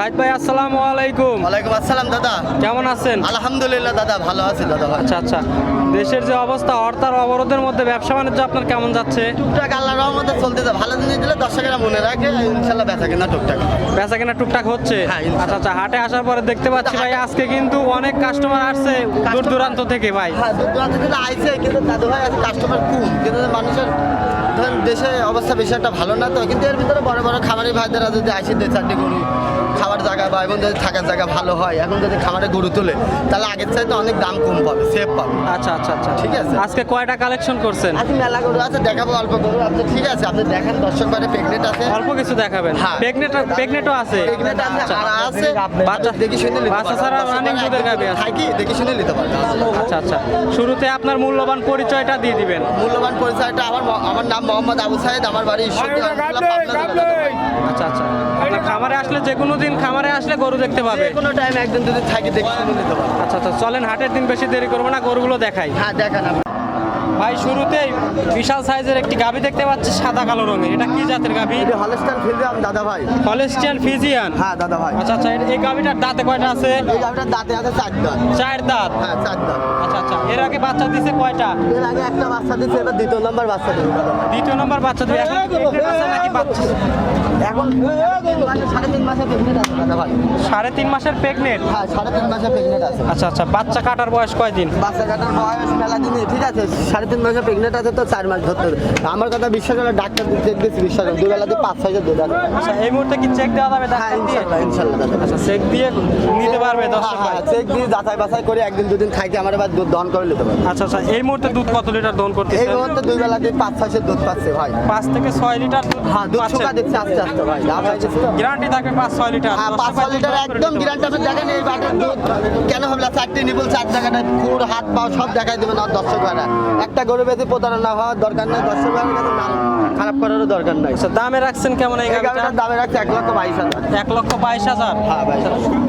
সাইদ ভাই আসসালামু আলাইকুম। ওয়ালাইকুম আসসালাম দাদা। কেমন আছেন? আলহামদুলিল্লাহ দাদা ভালো আছি দাদা আচ্ছা আচ্ছা। দেশের যে অবস্থা হরতাল অবরোধের মধ্যে ব্যবসা বাণিজ্য আপনার কেমন যাচ্ছে? টুকটাক আল্লাহ রহমতে চলতেছে ভালো জিনিস দিলে দর্শকেরা মনে রাখে ইনশাল্লাহ বেচা কেনা টুকটাক। বেচা কেনা টুকটাক হচ্ছে? হ্যাঁ, আচ্ছা আচ্ছা হাটে আসার পরে দেখতে পাচ্ছি ভাই আজকে কিন্তু অনেক কাস্টমার আসছে দূর দূরান্ত থেকে ভাই। হ্যাঁ দূর দূরান্ত থেকে আইছে কিন্তু দাদু ভাই কাস্টমার কম কিন্তু মানুষের দেশে অবস্থা বেশি একটা ভালো না তো কিন্তু এর ভিতরে বড় বড় খামারি ভাইদেরা যদি আসে দু চারটে গরু খাবার জায়গা বা এবং যদি থাকার জায়গা ভালো হয় এখন যদি খামারে গরু তোলে তাহলে আগের চাইতে অনেক দাম কম পাবে সেভ পাবে। আচ্ছা আচ্ছা আচ্ছা। ঠিক আছে। আজকে কয়টা কালেকশন করছেন? আজকে মেলা গরু আছে দেখাবো অল্প গরু। আপনি ঠিক আছে আপনি দেখেন দর্শক বারে প্রেগনেন্ট আছে? অল্প কিছু দেখাবেন। হ্যাঁ। প্রেগনেট প্রেগনেটও আছে। প্রেগনেন্ট আছে আচ্ছা। আর আছে বাচ্চা দেখি শুনে নিতে বাচ্চা ছাড়া রানিং দুধের গাবি আছে। থাকি দেখি শুনে নিতে পারবে আচ্ছা আচ্ছা। শুরুতে আপনার মূল্যবান পরিচয়টা দিয়ে দিবেন। মূল্যবান পরিচয়টা আমার আমার নাম মোহাম্মদ আবু সাইদ আমার বাড়ি। আচ্ছা আচ্ছা। খামারে আসলে যে কোনো দিন খামারে আসলে গরু দেখতে পাবে। কোনো টাইম একদিন যদি থাকি দেখতে নিতে পারবে। আচ্ছা আচ্ছা চলেন হাটের দিন বেশি দেরি করব না গরুগুলো দেখাই। হ্যাঁ দেখেন আপনি। ভাই শুরুতেই বিশাল সাইজের একটি গাভি দেখতে পাচ্ছি সাদা কালো রঙের। এটা কি জাতের গাভি? এটা হলস্টাইন ফিল্ডিয়াম দাদা ভাই। Holstein Friesian? হ্যাঁ দাদা ভাই। আচ্ছা আচ্ছা এই গাভিটার দাঁতে কয়টা আছে? এই গাড়িটার দাঁতে আছে চার দাঁত। চার দাঁত? হ্যাঁ চার দাঁত। আচ্ছা আচ্ছা এর আগে বাচ্চা দিছে কয়টা? এর আগে একটা বাচ্চা দিচ্ছে এবার দ্বিতীয় নম্বর বাচ্চা দাদা দ্বিতীয় নম্বর বাচ্চা দিবে। এখন আছে নাকি বাচ্চা? এখন সাড়ে তিন মাসে প্রেগনেন্ট আছে দাদা ভাই। সাড়ে তিন মাসের প্রেগনেন্ট হ্যাঁ সাড়ে তিন মাসে প্রেগনেন্ট আছে। আচ্ছা আচ্ছা বাচ্চা কাটার বয়স কয়দিন? বাচ্চা কাটার বয়স মেলা দিনে ঠিক আছে সাড়ে তিন মাসে প্রেগনেন্ট আছে তো চার মাস ধরতে আমার কথা বিশ্বাস হলে ডাক্তার চেক দিয়েছি বিশ্বাস হবে দুবেলাতে পাঁচ ছয়টা দুধ আছে আচ্ছা এই মুহূর্তে কি চেক দেওয়া যাবে হ্যাঁ ইনশাল্লাহ ইনশাল্লাহ দাদা। আচ্ছা চেক দিয়ে নিতে পারবে দর্শক হ্যাঁ চেক দিয়ে যাচাই বাছাই করে একদিন দুদিন খাইতে আমার এবার দুধ দহন করে নিতে পারবে। আচ্ছা আচ্ছা এই মুহূর্তে দুধ কত লিটার দহন এই মুহূর্তে দুই বেলাতে পাঁচ ছয়শো দুধ পাচ্ছে ভাই। পাঁচ থেকে ছয় লিটার দুধ হ্যাঁ দুধ। শুকা দিচ্ছে আস্তে আস্তে ভাই লাভ হয়ে গেছে তো। গ্যারান্টি থাকবে পাঁচ ছয় লিটার। হ্যাঁ পাঁচ ছয় লিটার একদম গ্যারান্টি আপনি দেখেন এই বাটের দুধ কেন হবে না? চারটি নিবল চার জায়গাটা খুর হাত পাও সব দেখাই দেবেন আর দর্শক ভাইরা। একটা গরু বেশি প্রতারণা হওয়ার দরকার নেই দর্শক খারাপ করারও দরকার নাই। আচ্ছা দামে রাখছেন কেমন এই এই গাড়িটা? গাড়িটার দামে রাখছে এক লক্ষ বাইশ হাজার। এক লক্ষ বাইশ হাজার? হ্যাঁ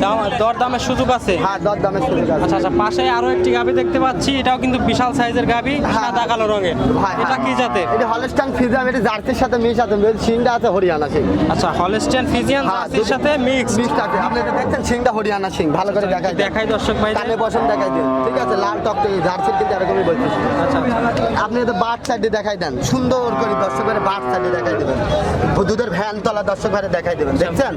দাম দর দামের সুযোগ আছে? হ্যাঁ দর দামের সুযোগ আছে। আচ্ছা আচ্ছা পাশে আরও একটি গাভি দেখতে পাচ্ছি এটাও কিন্তু বিশাল সাইজের গাভি হ্যাঁ, সাদা কালো রঙের। হ্যাঁ, এটা হ্যাঁ। কি জাতের? এটা হলস্টান ফিজাম এটা জার্সির সাথে মিশ আছে সিংটা আছে হরিয়ানা সিং। আচ্ছা হলস্টিয়ান ফিজিয়ান হ্যাঁ, জার্সির সাথে মিক্স মিক্স আছে। আপনি এটা দেখছেন সিংটা হরিয়ানা সিং ভালো করে দেখাই দেখাই দর্শক ভাই কানে বসন দেখাই দিন। ঠিক আছে লাল টক জার্সির কিন্তু এরকমই বলতেছি আচ্ছা আচ্ছা। আপনি তো বাট সাইডে দেখাই দেন সুন্দর করে দর্শক বাট সাইডে দেখাই দেবেন। দুধের ভ্যান তলা দর্শক দেখাই দেবেন দেখছেন?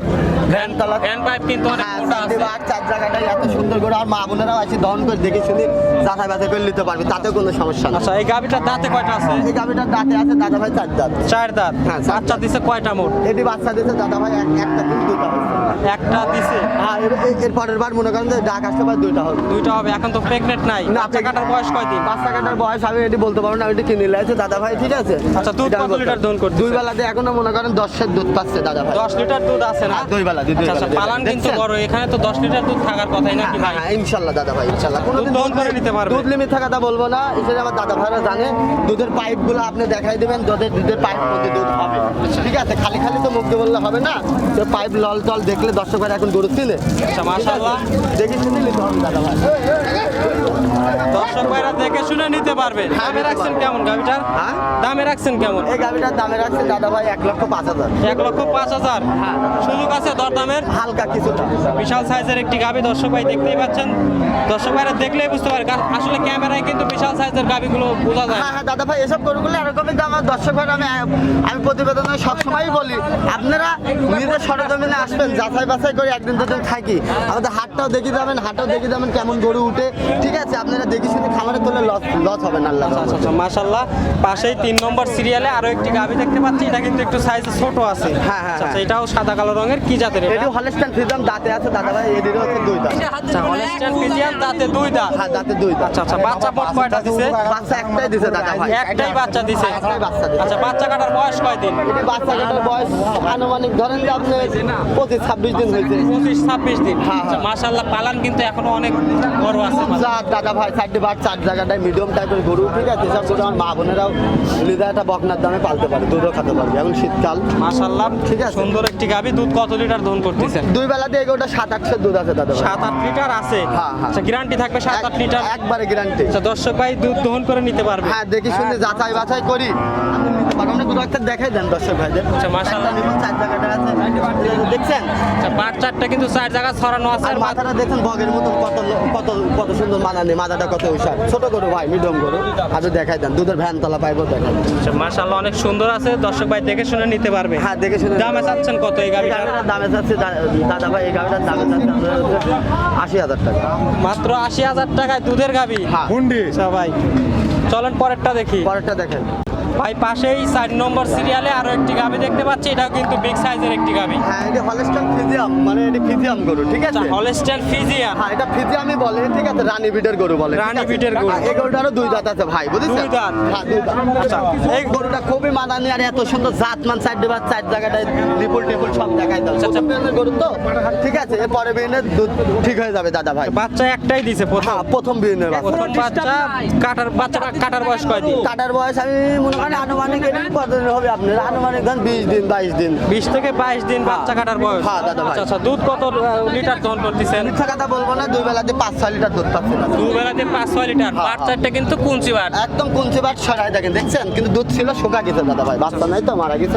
ভ্যান তলা হ্যান্ড পাইপ কিন্তু অনেক হ্যাঁ, মোটা আছে। বাট, চার জায়গাটাই এত সুন্দর করে আর মা বোনেরাও আছে দহন করে দেখে শুনি যাচাই বাছাই করে নিতে পারবে তাতে কোনো সমস্যা না আচ্ছা এই গাভিটার দাঁতে কয়টা আছে? এই গাভিটার দাঁতে আছে দাদা ভাই চার দাঁত। চার দাঁত। হ্যাঁ, বাচ্চা দিছে কয়টা মোট? এটি বাচ্চা দিয়েছে দাদা ভাই এক- একটা একটা দিছে? হ্যাঁ এর- পরের বার মনে করেন যে ডাক আসতে পারে দুইটা হবে। দুইটা হবে এখন তো প্রেগনেন্ট নাই। না, বাচ্চা কাটার বয়স কয়দিন? বাচ্চা কাটার বয়স আমি এটি বলতে পারব না আমি এটি কিনে লাইছে দাদা ভাই ঠিক আছে? আচ্ছা, দুধ এটা কত লিটার। দহন করতেছে? দুই বেলাতে এখনও মনে করেন দশের দুধ পাচ্ছে দাদা ভাই। দশ লিটার দুধ আছে না? দুই বেলা, দুই আচ্ছা আচ্ছা পালান কিন্তু বড় এখানে তো দশ লিটার দুধ থাকার কথাই নাকি হ্যাঁ ভাই? হ্যাঁ ইনশাল্লাহ দাদা ভাই ইনশাল্লাহ। কোনোদিন দুধ দহন করে নিতে পারবে। দুধ লিমিট থাকা তা বলব না। এসে আমার দাদা ভাইরা জানে দুধের পাইপগুলো আপনি দেখাই দিবেন দুধের দুধের পাইপ মধ্যে দুধ হবে। ঠিক আছে খালি খালি তো মুখ দিয়ে বললে হবে না। তো পাইপ লল টল দেখলে দর্শক ভাই এখন গরু চিনে। আচ্ছা মাশাআল্লাহ। দেখে শুনে নিতে হবে দাদা ভাই। দর্শক ভাইরা দেখে শুনে নিতে পারবে দামে রাখছেন কেমন গাভিটার হ্যাঁ? দামে রাখছেন কেমন? এই গাভিটার দামে রাখছে দাদা ভাই এক লক্ষ পাঁচ হাজার। এক লক্ষ পাঁচ হাজার? হ্যাঁ। সুযোগ আছে দরদামের? হালকা কিছুটা। বিশাল সাইজের একটি গাভি দর্শক ভাই দেখতেই পাচ্ছেন। দর্শক ভাইরা দেখলেই বুঝতে পারে আসলে ক্যামেরায় কিন্তু বিশাল সাইজের গাভিগুলো বোঝা যায়। হ্যাঁ হ্যাঁ দাদা ভাই এসব গরুগুলো এরকমই দাম। দর্শক ভাই আমি আমি প্রতিবেদনে সবসময়ই বলি আপনারা নিজের সরজমিনে আসবেন যাচাই বাছাই করে একদিন দুদিন থাকি আমাদের হাটটাও দেখে যাবেন হাটটাও দেখে যাবেন কেমন গরু উঠে। ঠিক আছে আপনারা দেখে শুনে খামারে তোলে লস লস হবে না আচ্ছা আচ্ছা মাশাল্লাহ পাশেই তিন নম্বর সিরিয়ালে আরও একটি গাভি দেখতে পাচ্ছি এটা কিন্তু একটু সাইজ ছোট আছে। হ্যাঁ, হ্যাঁ, আচ্ছা, হ্যাঁ। এটাও সাদা কালো রঙের কি জাতের এটা? এটি হলস্টান ফ্রিজাম দাঁতে আছে দাদা ভাই এদিকে হচ্ছে দুই দাঁত আচ্ছা হলস্টাইন দাঁতে দুই দাঁত। হ্যাঁ দাঁতে দুই দাঁত। আচ্ছা আচ্ছা বাচ্চা কয়টা দিছে? বাচ্চা একটাই দিছে দাদা ভাই। একটাই বাচ্চা দিছে। একটাই বাচ্চা দিছে। আচ্ছা বাচ্চা কাটার বয়স কয়দিন এটি বাচ্চা কাটার বয়স আনুমানিক ধরেন যে আপনি পঁচিশ ছাব্বিশ দিন হয়েছে। পঁচিশ ছাব্বিশ দিন। হ্যাঁ। মাশাল্লাহ পালান কিন্তু এখনও অনেক বড় আছে দাদা ভাই বার চার জায়গাটায় মিডিয়াম টাইপের গরু। ঠিক আছে সব গরু আমার মা বোনেরাও লিদা একটা বকনার দামে পালতে পারে দুধও খেতে পারবে এখন শীতকাল। মাশাল্লাহ ঠিক আছে। সুন্দর একটি গাবি দুধ কত লিটার দহন করতেছেন? দুই বেলা দিয়ে ওটা সাত আটশো দুধ আছে দাদা সাত আট লিটার আছে? হ্যাঁ, হ্যাঁ। আচ্ছা গ্যারান্টি থাকবে সাত আট লিটার? একবারে গ্যারান্টি আচ্ছা দর্শক ভাই দুধ দহন করে নিতে পারবে। হ্যাঁ দেখি শুনে যাচাই বাছাই করি। একটা দেখাই দেন দর্শক ভাইদের। আচ্ছা, মাশাআল্লাহ। একটা চার জায়গাটা আছে। দেখছেন? আচ্ছা চারটা কিন্তু চার জায়গা ছড়ানো আছে। আর মাথাটা দেখেন বগের মতন কত লো- কত কত সুন্দর মানানি মাথাটা কত উষার। ছোট ভাই মিডিয়াম গরু। আজ দেখাই দেন দুধের ভ্যান তলা পাইবো দেখাই আচ্ছা মাশাআল্লাহ অনেক সুন্দর আছে। দর্শক ভাই দেখে শুনে নিতে পারবে। হ্যাঁ দেখে শুনে দামে চাচ্ছেন কত এই গাড়িটা দামে যাচ্ছে দা- দাদা ভাই এই গাড়িটার দামে আশি হাজার টাকা। মাত্র আশি হাজার টাকায় দুধের গাবি হ্যাঁ। হুন্ডি। ভাই চলেন পরেরটা দেখি। পরেরটা দেখেন। ভাই পাশেই চার নম্বর সিরিয়ালে আরও একটি গাবি দেখতে পাচ্ছি এটাও কিন্তু বিগ সাইজের একটি গাবি হ্যাঁ এটা হলস্টাইন ফিজিয়াম মানে এটা ফিজিয়াম গরু ঠিক আছে হলস্টেন ফিজিয়ান হ্যাঁ এটা ফিজিয়ামই বলে ঠিক আছে রানী বিটের গরু বলে রানী? বিটের গরু। হ্যাঁ, এই গরুটারও দুই দাঁত আছে ভাই বুঝেছেন দুই দাঁত? হ্যাঁ দুই দাঁত আচ্ছা। এই গরুটা খুবই মানানি আর এত সুন্দর জাত মান সাইড দেবার চার জায়গাটায় লিপুল টিপুল সব দেখাই দাও আচ্ছা, আচ্ছা। গরু তো ঠিক আছে এরপরে বিয়ানের দুধ ঠিক হয়ে যাবে দাদা ভাই বাচ্চা একটাই দিছে প্রথম হ্যাঁ প্রথম বিয়ানের বাচ্চা। প্রথম বাচ্চা কাটার বাচ্চাটা কাটার বয়স কয়দিন কাটার বয়স আমি করি আনুমানিক কতদিন হবে আপনার আনুমানিক ধরেন বিশ দিন বাইশ দিন। বিশ থেকে বাইশ দিন বাচ্চা কাটার বয়স। হ্যাঁ, দাদা ভাই। আচ্ছা আচ্ছা দুধ কত লিটার দহন করতেছেন? মিথ্যা কথা বলব না দুই বেলাতে পাঁচ ছয় লিটার দুধ পাচ্ছি না দু বেলাতে পাঁচ ছয় লিটার। হ্যাঁ, বাচ্চাটা কিন্তু কুঞ্চি বাট। একদম কুঞ্চি বাট সরাই দেখেন দেখছেন? কিন্তু দুধ ছিল শুকা গেছে দাদা ভাই। বাচ্চা নাই তো মারা গেছে।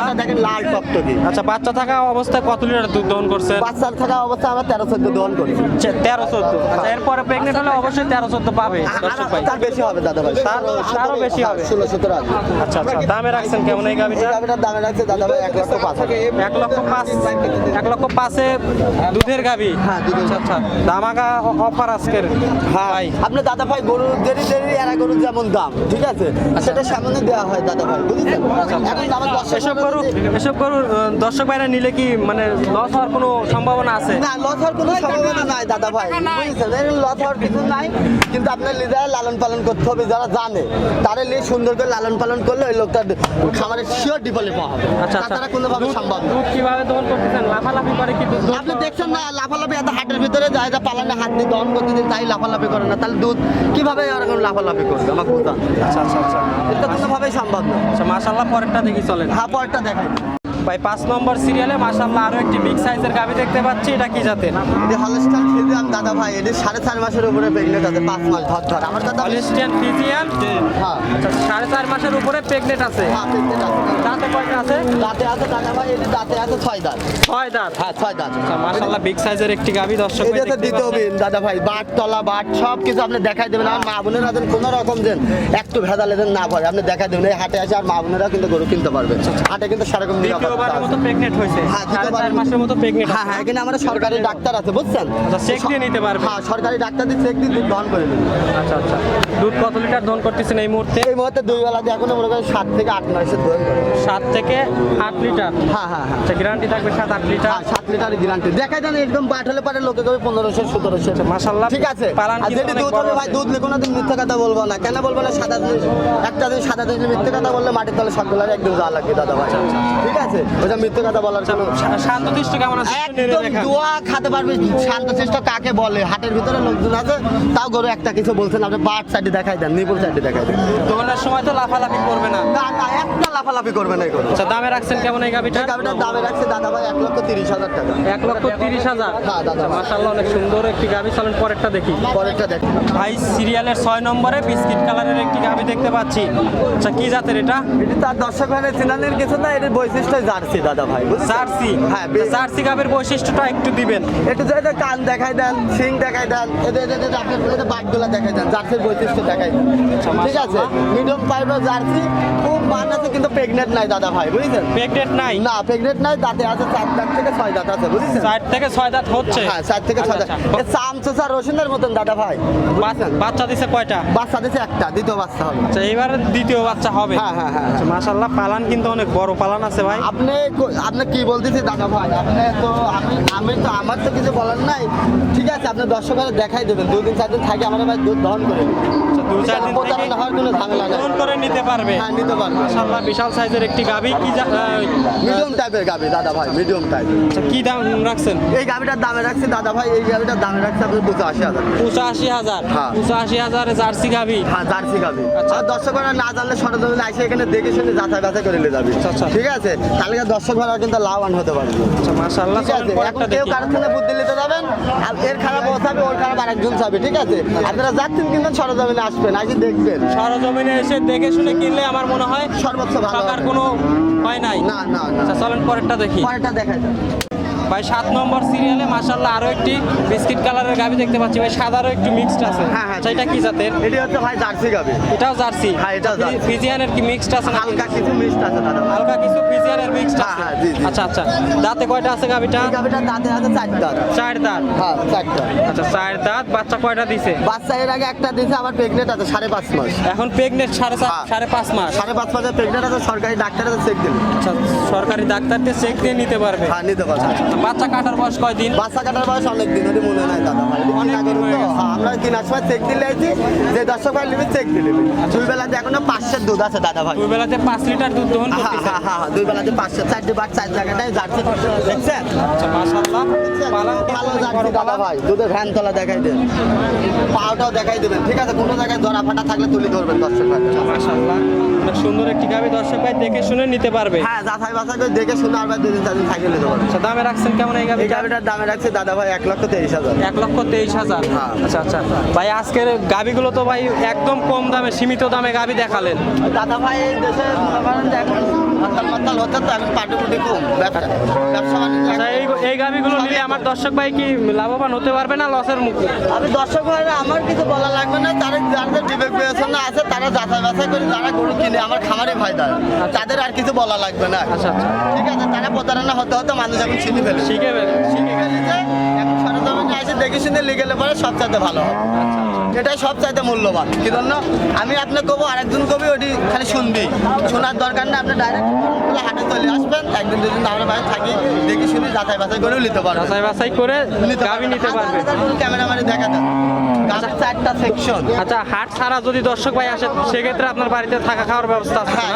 আর দেখেন লাল টকটকি। আচ্ছা বাচ্চা থাকা অবস্থায় কত লিটার দুধ দহন করছেন? বাচ্চার থাকা অবস্থা আমরা তেরো চোদ্দ দহন করি। তেরো চোদ্দ। আচ্ছা এরপরে প্রেগনেন্ট হলে অবশ্যই তেরো চোদ্দ পাবে দর্শক ভাই। তার বেশি হবে দাদা ভাই। তার- তারও বেশি হবে। আচ্ছা আচ্ছা দামে রাখছেন কেমন এই এই গাভিটা গাভিটার দামে রাখছে দাদা ভাই এক লক্ষ পাঁচ এক লক্ষ পাঁচ এক লক্ষ পাঁচে দুধের গাভি হ্যাঁ, আচ্ছা আচ্ছা দামাকা অফার আজকের। ভাই। আপনি দাদা ভাই গরু দেরি দেরি এরা গরুর যেমন দাম ঠিক আছে? সেটা সামনে দেওয়া হয় দাদা ভাই এসব গরু এসব গরু দর্শক ভাইরা নিলে কি মানে লস হওয়ার কোনো সম্ভাবনা আছে? না লস হওয়ার কোনো সম্ভাবনা নাই দাদা ভাই বুঝেছেন? লস হওয়ার কিছু নাই কিন্তু আপনার লিডার লালন পালন করতে হবে যারা জানে তারা নিয়ে সুন্দর করে লালন পালন করলে ওই লোকটা খামারের শিওর ডিপলে পাওয়া হবে। আচ্ছা আচ্ছা। তাছাড়া কোনোভাবে সম্ভব দুধ কীভাবে দহন করতেছেন? লাফালাফি করে কি দুধ আপনি দেখছেন না লাফালাফি এত হাটের ভিতরে যায় যা পালানে হাত দিয়ে দহন করতে দিন তাই লাফালাফি করে না। তাহলে দুধ কীভাবে এরকম লাফালাফি করবে? আমার আচ্ছা আচ্ছা আচ্ছা। এটা কোনোভাবেই সম্ভব না। আচ্ছা মাশাআল্লাহ পরেরটা দেখি চলেন। হ্যাঁ পরেরটা দেখাই। ভাই পাঁচ নম্বর সিরিয়ালে মাশাল্লাহ আরও একটি বিগ সাইজের গাভি দেখতে পাচ্ছি। এটা কি জাতের? এটি হলস্টাইন ফিজিয়াম দাদা ভাই এটি সাড়ে চার মাসের উপরে প্রেগনেন্ট আছে পাঁচ মাস ধর ধর। আমার দাদা হলিস্টিয়ান ফিজিয়ান হ্যাঁ। আচ্ছা সাড়ে চার মাসের উপরে প্রেগনেন্ট আছে। হ্যাঁ আছে। দাঁতে কয়টা আছে? দাঁতে আছে দাদা ভাই এটি দাঁতে আছে ছয় দাঁত। ছয় দাঁত? হ্যাঁ ছয় দাঁত। আচ্ছা মাশাল্লাহ বিগ সাইজের একটি গাভি দর্শক এটা পাচ্ছেন। বিন দাদা ভাই বাট তলা বাট সব কিছু আপনি দেখাই দেবেন। আর মা বোনেরা যেন কোনো রকম যেন একটু ভেজালে যেন না পড়ে আপনি দেখাই দেবেন। এই হাটে আসে আর মা বোনেরা কিন্তু গরু কিনতে পারবে। হাটে কিন্তু সেরকম নিরাপত্তা দ্বিতীয়বারের মতো প্রেগনেন্ট হয়েছে। হ্যাঁ, চার মাসের মতো প্রেগনেন্ট হ্যাঁ হ্যাঁ এখানে আমাদের সরকারি ডাক্তার আছে বুঝছেন? আচ্ছা চেক দিয়ে নিতে পারবে। হ্যাঁ সরকারি ডাক্তার দিয়ে চেক দিয়ে দুধ দহন করে আচ্ছা আচ্ছা। দুধ কত লিটার দহন করতেছেন এই মুহূর্তে? এই মুহূর্তে দুই বেলা দিয়ে এখনও মনে করেন সাত থেকে আট মাসের দোন সাত থেকে আট লিটার? হ্যাঁ হ্যাঁ হ্যাঁ। আচ্ছা গ্যারান্টি থাকবে সাত আট লিটার? হ্যাঁ, সাত লিটার গ্যারান্টি দেখাই দেন একদম হলে পারে লোকে কবে পনেরোশো সতেরোশো। মাশাল্লাহ ঠিক আছে? আর দুধ হবে ভাই দুধ লিখো না তুমি মিথ্যে কথা বলব না। কেন বলব না? সাদা একটা দিন সাদা জিনিস মিথ্যে কথা বললে মাটির তলে সবগুলো একদম যা লাগবে দাদা ভাই। ঠিক আছে? ওটা মিথ্যে কথা বলার কোনো শান্ত কেমন আছে একদম দোয়া খাতে পারবে শান্ত চেষ্টা কাকে বলে? হাটের ভিতরে লোকজন আছে তাও গরু একটা কিছু বলছেন আপনি বাট সাইডে দেখাই দেন নিপুল সাইডে দেখাই দেন। দোকানের সময় তো লাফালাফি করবে না। না না একটা লাফালাফি করবে না গরু। আচ্ছা দামে রাখছেন কেমন এই এই দামে রাখছে দাদা ভাই এক লক্ষ তিরিশ হাজার টাকা। এক লক্ষ তিরিশ হাজার? হ্যাঁ, দাদা। মাসাল্লাহ অনেক সুন্দর একটি গাভি। চলেন পরেরটা দেখি। পরেরটা দেখ। ভাই সিরিয়ালের ছয় নম্বরে বিস্কিট কালারের একটি গাভি দেখতে পাচ্ছি। আচ্ছা কি জাতের এটা? এটি তার দর্শক ভাই চিনানের কিছু না এটির বৈশিষ্ট্য জার্সি দাদা ভাই? জার্সি হ্যাঁ জার্সি গাভির বৈশিষ্ট্যটা একটু দিবেন। একটু এটা কান দেখাই দেন সিং দেখাই দেন এদের এদের আপনার এদের বাটগুলা দেখাই দেন জার্সির বৈশিষ্ট্য দেখাই দেন। ঠিক আছে? মিডিয়াম পাইপের জার্সি আছে কিন্তু প্রেগনেন্ট নাই দাদা ভাই বুঝছেন? প্রেগনেন্ট নাই? না প্রেগনেন্ট নাই দাঁতে আছে চার দাঁত থেকে ছয় দাঁত আছে বুঝছেন? চার থেকে ছয় দাঁত হচ্ছে? হ্যাঁ চার থেকে ছয় দাঁত। আচ্ছা, আচ্ছা। এ চাম চোষা রসুনের মতন দাদা ভাই বাচ্চা- দিছে কয়টা? বাচ্চা দিছে একটা দ্বিতীয় বাচ্চা হবে। আচ্ছা এইবার দ্বিতীয় বাচ্চা হবে। হ্যাঁ, হ্যাঁ, হ্যাঁ। আচ্ছা মাশাল্লাহ পালান কিন্তু অনেক বড় পালান আছে ভাই। আপনি আপনি কি বলতেছি দাদা ভাই? আপনি তো আমি আমি তো আমার তো কিছু বলার নাই। ঠিক আছে আপনি দর্শকের দেখাই দেবেন। দুই দিন চার দিন থাকে আমার ভাই দুধ দহন করে। দু চার দিন প্রতারণা হওয়ার কোনো ঝামেলা নাই। করে নিতে পারবে। হ্যাঁ নিতে পারবেন মাশাল্লাহ বিশাল সাইজের একটি গাভি। কি মিডিয়াম টাইপের গাবি দাদা ভাই মিডিয়াম টাইপ আচ্ছা কি দাম রাখছেন? এই গাবিটার দামে রাখছি দাদা ভাই এই গাবিটার দামে রাখছি আপনি দুশো আশি হাজার। পঁচাশি হাজার? হ্যাঁ। পঁচাশি হাজারে জার্সি গাভি? হ্যাঁ জার্সি গাবি আচ্ছা। আর দর্শকরা না জানলে সরজমিনে এসে এখানে দেখে শুনে যাচাই বাছাই করে নিয়ে যাবে। আচ্ছা, আচ্ছা। ঠিক আছে? তাহলে কিন্তু দর্শক ভাড়া কিন্তু লাভবান হতে পারবে। আচ্ছা মাশাআল্লাহ ঠিক আছে? এখন কেউ কারোর থেকে বুদ্ধি নিতে যাবেন আর এর খারাপ চাবে ওর খারাপ আরেকজন চাবে ঠিক আছে? আপনারা যাচ্ছেন কিন্তু সরজমিনে আসবেন আগে দেখবেন। সরজমিনে এসে দেখে শুনে কিনলে আমার মনে হয় সর্বোচ্চ ভালো কোনো হয় নাই। না না না। আচ্ছা চলেন পরেরটা দেখি। পরেরটা দেখা যায় ভাই সাত নম্বর সিরিয়ালে মাশাআল্লাহ আরও একটি বিস্কিট কালারের গাবি দেখতে পাচ্ছি। ভাই সাদারও একটু মিক্সড আছে। হ্যাঁ, হ্যাঁ, আচ্ছা এটা কি জাতের? এটি হচ্ছে ভাই জার্সি গাবে এটাও জার্সি? হ্যাঁ, জার্সি। ফিজিয়ানের কি মিক্সড আছে না হালকা কিছু মিক্সড আছে দাদা। হালকা কিছু ফিজিয়ানের মিক্সড হ্যাঁ, আছে। হ্যাঁ, জি, জি। আচ্ছা আচ্ছা। দাঁতে কয়টা আছে গাবিটা এই গাবিটার দাঁতে আছে চার দাঁত চার দাঁত। হ্যাঁ চারটা। আচ্ছা চার দাঁত। বাচ্চা কয়টা দিছে? বাচ্চা এর আগে একটা দিছে আবার প্রেগনেন্ট আছে সাড়ে পাঁচ মাস। এখন প্রেগনেন্ট সাড়ে হ্যাঁ। সাড়ে পাঁচ মাস। সাড়ে পাঁচ মাসের প্রেগনেন্ট আছে সরকারি ডাক্তারের চেক দিল আচ্ছা সরকারি ডাক্তারকে চেক দিয়ে নিতে পারবে। হ্যাঁ নিতে পারবে। বাচ্চা কাটার বয়স কয়দিন? বাচ্চা কাটার বয়স অনেক দিন মনে নাই দাদা। কেনার সময় চেক দিলে যে দর্শক ভাই নিবি চেক দিলে দুই বেলাতে এখনও পাঁচশের দুধ আছে দাদা ভাই। দুই বেলাতে পাঁচ লিটার দুধ দহন হ্যাঁ হ্যাঁ দুই বেলাতে পাঁচশো চারটে বার চার জায়গাটায় যাচ্ছে। দেখছেন? আচ্ছা ভালো যাচ্ছে দাদা ভাই। দুধের ভ্যান তলা দেখাই দেন। পাওটাও দেখাই দেবেন। ঠিক আছে কোনো জায়গায় ধরা ফাটা থাকলে তুলে ধরবেন দর্শক ভাই। মাশাআল্লাহ। সুন্দর একটি গাবি দর্শক ভাই দেখে শুনে নিতে পারবে। হ্যাঁ যাচাই বাছাই করে দেখে শুনে দুদিন চার দিন নিতে আচ্ছা দামে রাখছেন কেমন এই এই গাবিটা? গাড়িটার দামে রাখছে দাদা ভাই এক লক্ষ তেইশ হাজার। এক লক্ষ তেইশ হাজার। হ্যাঁ। আচ্ছা আচ্ছা। ভাই আজকের গাবিগুলো তো ভাই একদম কম দামে সীমিত দামে গাবি দেখালেন। দাদা ভাই এই দেশে মনে মাতাল হতে তো এখন পাটি পুটি কম আচ্ছা এই এই গাবিগুলো নিলে আমার দর্শক ভাই কি লাভবান হতে পারবে না লসের মুখে? আমি দর্শক ভাইরা আমার কিছু বলা লাগবে না তারা যাদের বিবেক বিবেচনা আছে তারা যাচাই বাছাই করে যারা গরু কিনে আমার খামারে ভাই দাঁড় তাদের আর কিছু বলা লাগবে না। আচ্ছা আচ্ছা। ঠিক আছে তারা প্রতারণা হতে হতে মানুষ এখন চিনি ফেলে শিখে ফেলে শিখে সরজমিনে এসে দেখে শুনে লিগেলে পরে সবচাইতে ভালো হবে। এটাই সবচাইতে মূল্যবান। কি জন্য? আমি আপনাকে কবো আরেকজন কবি ওটি খালি শুনবি শোনার দরকার না আপনি ডাইরেক্ট হাটে চলে আসবেন। একদিন দুদিন আমরা বাইরে থাকি দেখে শুনে যাচাই বাছাই করেও নিতে পারবেন। যাচাই বাছাই করে গাবি নিতে পারবে দেখা দেন চারটা সেকশন আচ্ছা হাট ছাড়া যদি দর্শক ভাই আসে সেক্ষেত্রে আপনার বাড়িতে থাকা খাওয়ার ব্যবস্থা আছে হ্যাঁ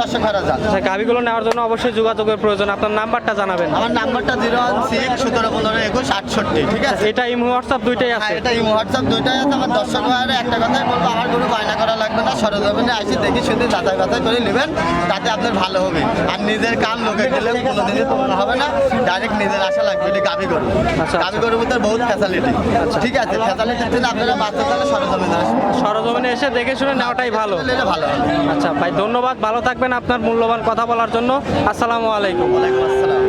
দর্শক ভাড়া যান আচ্ছা গাবিগুলো নেওয়ার জন্য অবশ্যই যোগাযোগের প্রয়োজন। আপনার নাম্বারটা জানাবেন। আমার নাম্বারটা জিরো সিক্স সতেরো পনেরো একুশ আটষট্টি ঠিক আছে? এটা ইমো হোয়াটসঅ্যাপ দুইটাই হ্যাঁ আছে এটা এই হোয়াটসঅ্যাপ দুইটাই আছে। আমার দর্শক ভাইয়ের একটা কথাই বলব আমার গরু বায়না করা লাগবে না। সরজমিনে আসি দেখি শুনে যাচাই বাছাই করে নেবেন তাতে আপনার ভালো হবে। আর নিজের কাম লোকে গেলে কোনোদিনই তোমার হবে না। ডাইরেক্ট নিজের আশা লাগবে এটা গাভি গরু। আচ্ছা। গাভি গরুর ভিতরে বহুত ফ্যাসিলিটি ঠিক আছে ফ্যাসিলিটির জন্য আপনারা বাচ্চা তাহলে সরজমিনে আসবেন সরজমিনে এসে দেখে শুনে নেওয়াটাই ভালো। ভালো আচ্ছা ভাই ধন্যবাদ। ভালো থাকবেন আপনার মূল্যবান কথা বলার জন্য। আসসালামু আলাইকুম। ওয়ালাইকুম আসসালাম।